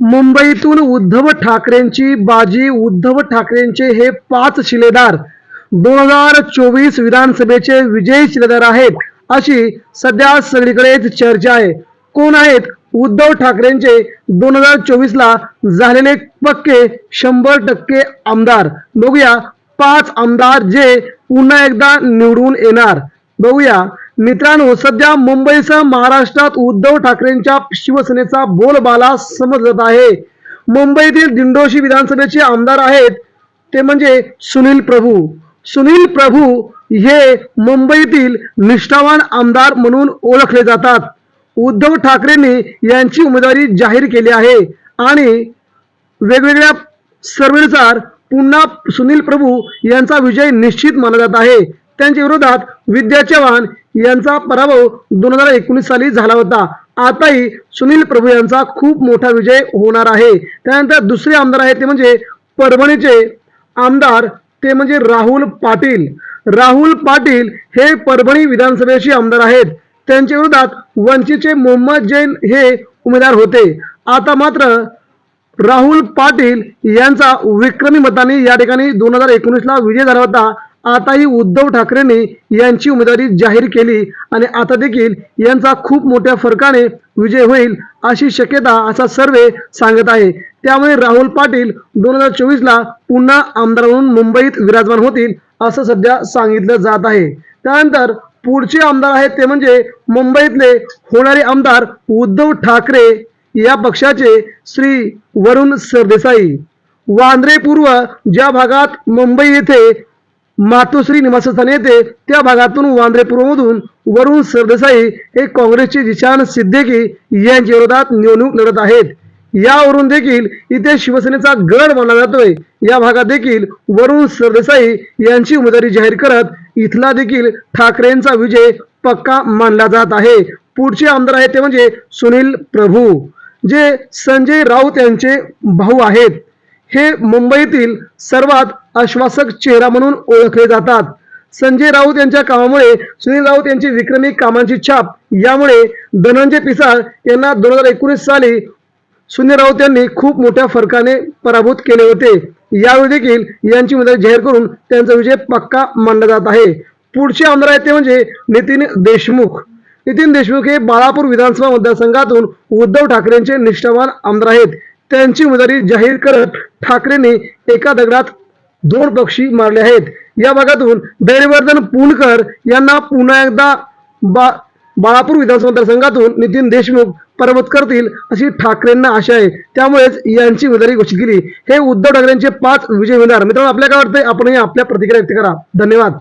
मुंबईतून उद्धव ठाकरेंची बाजी उद्धव ठाकरेंचे हे पाच शिलेदार दोन हजार चोवीस विधानसभेचे विजयी शिलेदार आहेत अशी सध्या सगळीकडेच चर्चा आहे. कोण आहेत? उद्धव ठाकरेंचे दोन हजार चोवीस ला झालेले पक्के शंभर टक्के आमदार. बघूया पाच आमदार जे पुन्हा एकदा निवडून येणार. बघूया मित्रांनो सध्या मुंबईसह महाराष्ट्रात उद्धव ठाकरेंच्या शिवसेनेचा बोलबाला समजत आहे. मुंबईतील दिंडोशी विधानसभेचे आमदार आहेत ते म्हणजे सुनील प्रभू. सुनील प्रभू हे मुंबईतील निष्ठावान आमदार म्हणून ओळखले जातात. उद्धव ठाकरेंनी यांची उमेदवारी जाहीर केली आहे आणि वेगवेगळ्या सर्वेनुसार पुन्हा सुनील प्रभू यांचा विजय निश्चित मानला जात आहे. त्यांच्या विरोधात विद्या चव्हाण यांचा पराभव दोन हजार एकोणीस साली झाला होता. आताही सुनील प्रभू यांचा खूप मोठा विजय होणार आहे. त्यानंतर दुसरे आमदार आहेत ते म्हणजे परभणीचे आमदार ते म्हणजे राहुल पाटील. राहुल पाटील हे परभणी विधानसभेचे आमदार आहेत. त्यांच्या विरोधात वंचितचे मोहम्मद जैन हे उमेदवार होते. आता मात्र राहुल पाटील यांचा विक्रमी मताने या ठिकाणी दोन हजार एकोणीसला विजय झाला होता. आताही उद्धव ठाकरेंनी यांची उमेदवारी जाहीर केली आणि आता देखील यांचा खूप मोठ्या फरकाने विजय होईल अशी शक्यता असा सर्वे सांगत आहे. त्यामुळे राहुल पाटील दोन हजार चोवीसला पुन्हा आमदार म्हणून मुंबईत विराजमान होतील असं सध्या सांगितलं जात आहे. त्यानंतर पुढचे आमदार आहेत ते म्हणजे मुंबईतले होणारे आमदार उद्धव ठाकरे या पक्षाचे श्री वरुण सरदेसाई. वांद्रे पूर्व ज्या भागात मुंबई येथे मातोश्री निवासस्थान येथे त्या भागातून वांद्रेपूर्वमधून वरुण सरदेसाई हे काँग्रेसचे जिशान सिद्दीकी यांच्या विरोधात निवडणूक लढत आहेत. यावरून देखील इथे शिवसेनेचा गड मानला जातोय. या भागात देखील वरुण सरदेसाई यांची उमेदवारी जाहीर करत इथला देखील ठाकरेंचा विजय पक्का मानला जात आहे. पुढचे आमदार आहेत ते म्हणजे सुनील प्रभू जे संजय राऊत यांचे भाऊ आहेत. हे मुंबईतील सर्वात आश्वासक चेहरा म्हणून ओळखले जातात. संजय राऊत यांच्या कामामुळे सुनील राऊत यांची विक्रमी कामांची छाप यामुळे धनंजय पिसाळ यांना दोन हजार एकोणीस साली सुनील राऊत यांनी खूप मोठ्या फरकाने पराभूत केले होते. यावेळी देखील यांची उमेदवारी जाहीर करून त्यांचा विजय पक्का मानला जात आहे. पुढचे आमदार आहेत ते म्हणजे नितीन देशमुख. नितीन देशमुख हे बाळापूर विधानसभा मतदारसंघातून उद्धव ठाकरेंचे निष्ठावान आमदार आहेत. त्यांची उमेदवारी जाहीर करत ठाकरेंनी एका दगडात दोन पक्षी मारले आहेत. या भागातून दैवर्धन पुणकर यांना पुन्हा एकदा बा बाळापूर विधानसभा मतदारसंघातून नितीन देशमुख पर्वत करतील अशी ठाकरेंना आशा आहे. त्यामुळेच यांची उमेदवारी घोषित केली. हे उद्धव ठाकरेंचे पाच विजय होणार मित्रांनो आपल्या काय वाटतंय? आपणही आपल्या प्रतिक्रिया व्यक्त करा. धन्यवाद.